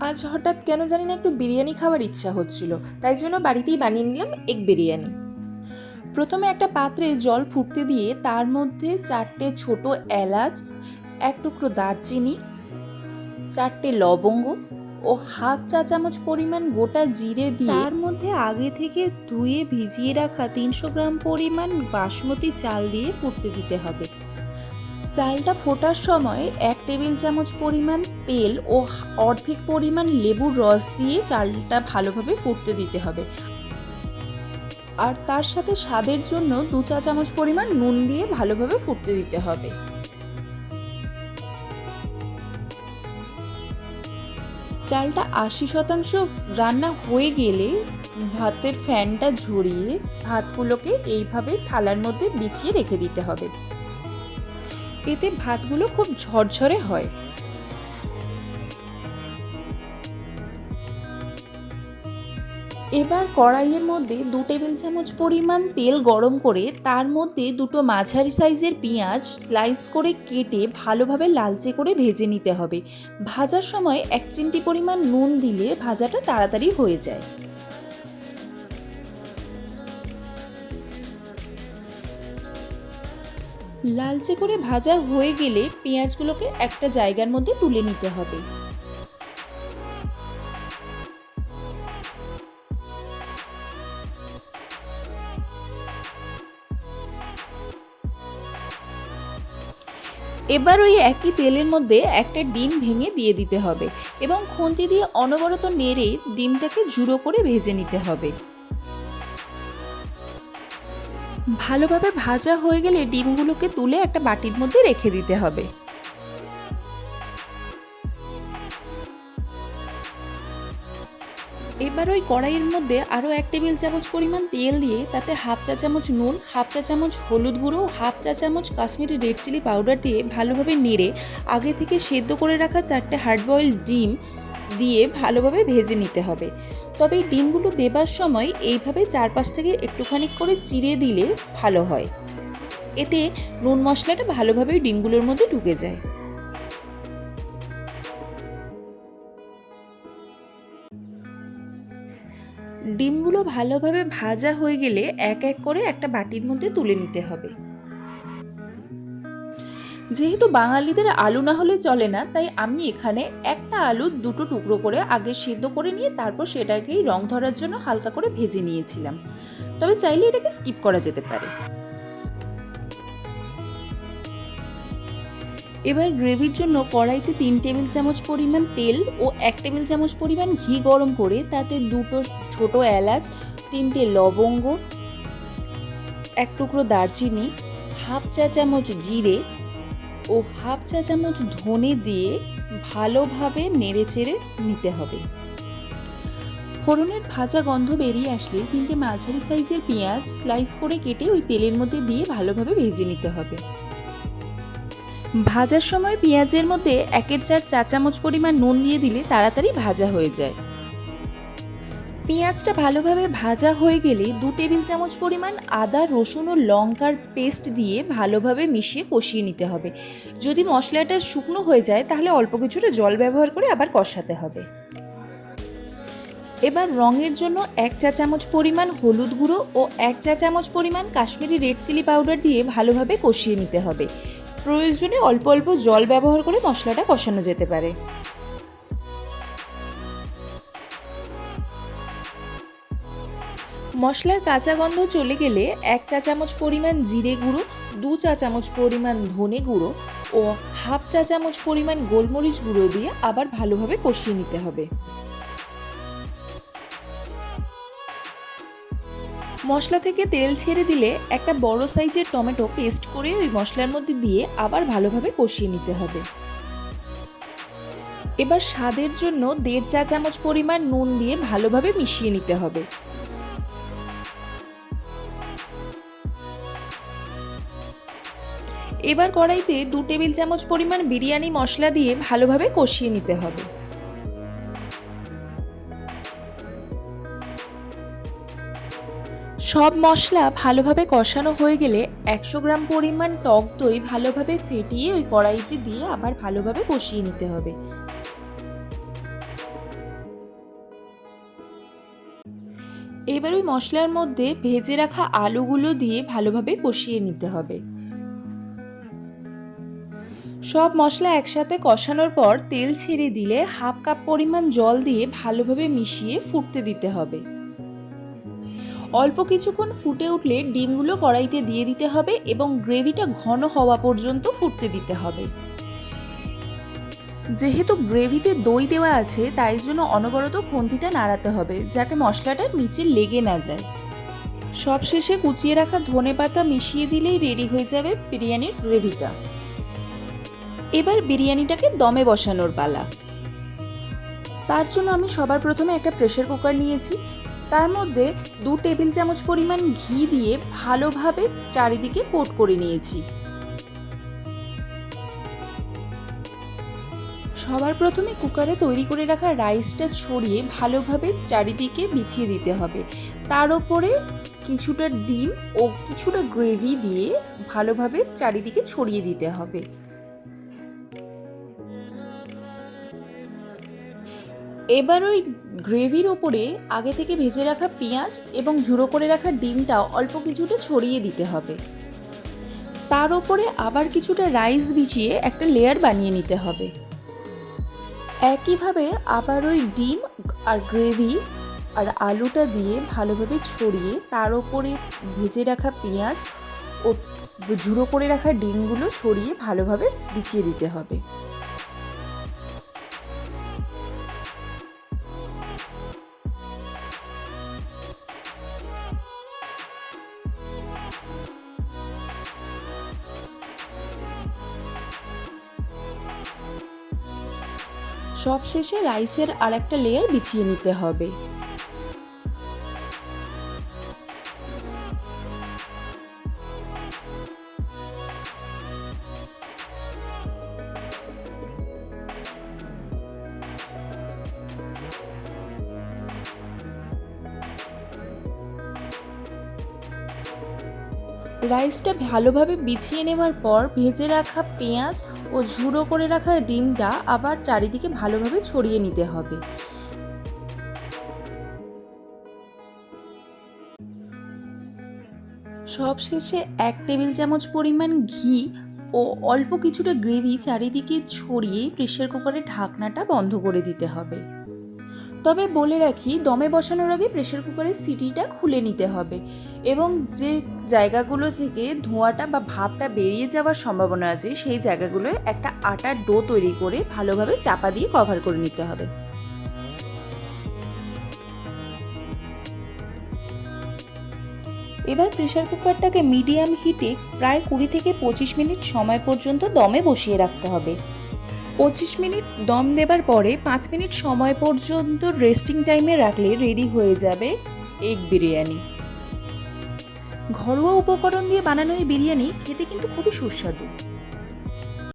আজ হঠাৎ কেন জানি না একটু বিরিয়ানি খাওয়ার ইচ্ছা হচ্ছিল, তাই জন্য বাড়িতেই বানিয়ে নিলাম এগ বিরিয়ানি। প্রথমে একটা পাত্রে জল ফুটতে দিয়ে তার মধ্যে চারটে ছোট এলাচ, এক টুকরো দারচিনি, চারটে লবঙ্গ ও হাফ চা চামচ পরিমাণ গোটা জিরে দিয়ে তার মধ্যে আগে থেকে ধুয়ে ভিজিয়ে রাখা তিনশো গ্রাম পরিমাণ বাসমতি চাল দিয়ে ফুটতে দিতে হবে। চালটা ফোটার সময় এক টেবিল চামচ পরিমাণ তেল ও অর্ধেক পরিমাণ লেবুর রস দিয়ে চালটা ভালোভাবে ফুটতে দিতে হবে। আর তার সাথে স্বাদের জন্য দু চা চামচ পরিমাণ নুন দিয়ে ভালোভাবে ফুটতে দিতে হবে। চালটা আশি শতাংশ রান্না হয়ে গেলে ভাতের ফ্যানটা ঝরিয়ে ভাতগুলোকে এইভাবে থালার মধ্যে বিছিয়ে রেখে দিতে হবে। এতে ভাতগুলো খুব ঝরঝরে হয়। এবার কড়াইয়ের মধ্যে দু টেবিল চামচ পরিমাণ তেল গরম করে তার মধ্যে দুটো মাঝারি সাইজের পেঁয়াজ স্লাইস করে কেটে ভালোভাবে লালচে করে ভেজে নিতে হবে। ভাজার সময় এক চিমটি পরিমাণ নুন দিলে ভাজাটা তাড়াতাড়ি হয়ে যায়। লালচে করে ভাজা হয়ে গেলে পেঁয়াজগুলোকে একটা জায়গার মধ্যে তুলে নিতে হবে। এবার ওই একই তেলের মধ্যে একটা ডিম ভেঙে দিয়ে দিতে হবে এবং খুন্তি দিয়ে অনবরত নেড়ে ডিমটাকে জুড়ো করে ভেজে নিতে হবে। ভালোভাবে ভাজা হয়ে গেলে ডিমগুলোকে তুলে একটা বাটির মধ্যে রেখে দিতে হবে। এবার ওই কড়াইয়ের মধ্যে আরও এক টেবিল চামচ পরিমাণ তেল দিয়ে তাতে হাফ চা চামচ নুন, হাফ চা চামচ হলুদ গুঁড়ো, হাফ চা চামচ কাশ্মীরি রেড চিলি পাউডার দিয়ে ভালোভাবে নেড়ে আগে থেকে সেদ্ধ করে রাখা চারটে হার্ড বয়েল ডিম দিয়ে ভালোভাবে ভেজে নিতে হবে। তবে ডিমগুলো দেবার সময় এইভাবে চারপাশ থেকে একটুখানি করে চিড়ে দিলে ভালো হয়। এতে নুন মশলাটা ভালোভাবে ডিমগুলোর মধ্যে ঢুকে যায়। ডিমগুলো ভালোভাবে ভাজা হয়ে গেলে এক এক করে একটা বাটির মধ্যে তুলে নিতে হবে। যেহেতু বাঙালিদের আলু না হলে চলে না, তাই আমি এখানে একটা আলু দুটো টুকরো করে আগে সেদ্ধ করে নিয়ে তারপর সেটাকেই রং ধরার জন্য হালকা করে ভেজে নিয়েছিলাম। তবে চাইলে এটাকে স্কিপ করা যেতে পারে। এবার গ্রেভির জন্য কড়াইতে তিন টেবিল চামচ পরিমাণ তেল ও এক টেবিল চামচ পরিমাণ ঘি গরম করে তাতে দুটো ছোট এলাচ, তিনটে লবঙ্গ, এক টুকরো দারচিনি, হাফ চা চামচ জিরে ও হাফ চা চামচ ধনে দিয়ে ভালোভাবে নেড়ে চেড়ে নিতে হবে। ফোড়নের ভাজা গন্ধ বেরিয়ে আসলে তিনটে মাঝারি সাইজের পেঁয়াজ স্লাইস করে কেটে ওই তেলের মধ্যে দিয়ে ভালোভাবে ভেজে নিতে হবে। ভাজার সময় পেঁয়াজের মধ্যে একের চার চা চামচ পরিমাণ নুন দিয়ে দিলে তাড়াতাড়ি ভাজা হয়ে যায়। পেঁয়াজটা ভালোভাবে ভাজা হয়ে গেলে দু টেবিল চামচ পরিমাণ আদা, রসুন ও লঙ্কার পেস্ট দিয়ে ভালোভাবে মিশিয়ে কষিয়ে নিতে হবে। যদি মশলাটা শুকনো হয়ে যায়, তাহলে অল্প কিছুটা জল ব্যবহার করে আবার কষাতে হবে। এবার রঙের জন্য এক চা চামচ পরিমাণ হলুদ গুঁড়ো ও এক চা চামচ পরিমাণ কাশ্মীরি রেড চিলি পাউডার দিয়ে ভালোভাবে কষিয়ে নিতে হবে। প্রয়োজনে অল্প অল্প জল ব্যবহার করে মশলাটা কষানো যেতে পারে। মশলার কাঁচা গন্ধ চলে গেলে এক চা চামচ পরিমাণ জিরে গুঁড়ো, দু চা চামচ পরিমাণ ধনে গুঁড়ো ও হাফ চা চামচ পরিমাণ গোলমরিচ গুঁড়ো দিয়ে আবার ভালোভাবে কষিয়ে নিতে হবে। মশলা থেকে তেল ছেড়ে দিলে একটা বড় সাইজের টমেটো পেস্ট করে ওই মশলার মধ্যে দিয়ে আবার ভালোভাবে কষিয়ে নিতে হবে। এবার স্বাদের জন্য দেড় চা চামচ পরিমাণ নুন দিয়ে ভালোভাবে মিশিয়ে নিতে হবে। এবার কড়াইতে দু টেবিল চামচ পরিমাণ বিরিয়ানি মশলা দিয়ে ভালোভাবে কষিয়ে নিতে হবে। সব মশলা ভালোভাবে কষানো হয়ে গেলে একশো গ্রাম পরিমাণ টক দই ভালোভাবে ফেটিয়ে ওই কড়াইতে দিয়ে আবার ভালোভাবে কষিয়ে নিতে হবে। এবার ওই মশলার মধ্যে ভেজে রাখা আলুগুলো দিয়ে ভালোভাবে কষিয়ে নিতে হবে। সব মশলা একসাথে কষানোর পর তেল ছেড়ে দিলে হাফ কাপ পরিমাণ জল দিয়ে ভালোভাবে মিশিয়ে ফুটতে দিতে হবে। অল্প কিছুক্ষণ ফুটে উঠলে ডিমগুলো কড়াইতে দিয়ে দিতে হবে এবং গ্রেভিটা ঘন হওয়া পর্যন্ত ফুটতে দিতে হবে। যেহেতু গ্রেভিতে দই দেওয়া আছে, তাই জন্য অনবরত খন্তিটা নাড়াতে হবে যাতে মশলাটা নিচে লেগে না যায়। সবশেষে কুচিয়ে রাখা ধনে পাতা মিশিয়ে দিলেই রেডি হয়ে যাবে বিরিয়ানির গ্রেভিটা। এবার বিরিয়ানিটাকে দমে বসানোর পালা। তার জন্য আমি সবার প্রথমে একটা প্রেশার কুকার নিয়েছি। তার মধ্যে দু টেবিল চামচ পরিমাণ ঘি দিয়ে ভালোভাবে চারিদিকে কোট করে নিয়েছি। সবার প্রথমে কুকারে তৈরি করে রাখা রাইসটা ছড়িয়ে ভালোভাবে চারিদিকে বিছিয়ে দিতে হবে। তার ওপরে কিছুটা ডিম ও কিছুটা গ্রেভি দিয়ে ভালোভাবে চারিদিকে ছড়িয়ে দিতে হবে। এবার ওই গ্রেভির ওপরে আগে থেকে ভেজে রাখা পেঁয়াজ এবং ঝুড়ো করে রাখা ডিমটা অল্প কিছুটা ছড়িয়ে দিতে হবে। তার ওপরে আবার কিছুটা রাইস বিছিয়ে একটা লেয়ার বানিয়ে নিতে হবে। একইভাবে আবার ওই ডিম আর গ্রেভি আর আলুটা দিয়ে ভালোভাবে ছড়িয়ে তার ওপরে ভেজে রাখা পেঁয়াজ ও ঝুড়ো করে রাখা ডিমগুলো ছড়িয়ে ভালোভাবে বিছিয়ে দিতে হবে। সব শেষে রাইসের আর একটা লেয়ার বিছিয়ে নিতে হবে। রাইসটা ভালোভাবে বিছিয়ে নেওয়ার পর ভেজে রাখা পেঁয়াজ ও ঝুড়ো করে রাখা ডিমটা আবার চারিদিকে ভালোভাবে ছড়িয়ে নিতে হবে। সবশেষে এক টেবিল চামচ পরিমাণ ঘি ও অল্প কিছুটা গ্রেভি চারিদিকে ছড়িয়ে প্রেশার কুকারের ঢাকনাটা বন্ধ করে দিতে হবে। তবে বলে রাখি, দমে বসানোর আগে প্রেশার কুকারের সিটিটা খুলে নিতে হবে এবং যে জায়গাগুলো থেকে ধোঁয়াটা বা ভাপটা বেরিয়ে যাওয়ার সম্ভাবনা আছে, সেই জায়গাগুলোয় একটা আটার ডো তৈরি করে ভালোভাবে চাপা দিয়ে কভার করে নিতে হবে। এবার প্রেশার কুকারটাকে মিডিয়াম হিটে প্রায় কুড়ি থেকে পঁচিশ মিনিট সময় পর্যন্ত দমে বসিয়ে রাখতে হবে। পঁচিশ মিনিট দম দেবার পরে পাঁচ মিনিট সময় পর্যন্ত রেস্টিং টাইমে রাখলে রেডি হয়ে যাবে এগ বিরিয়ানি। ঘরোয়া উপকরণ দিয়ে বানানো এই বিরিয়ানি খেতে কিন্তু খুবই সুস্বাদু।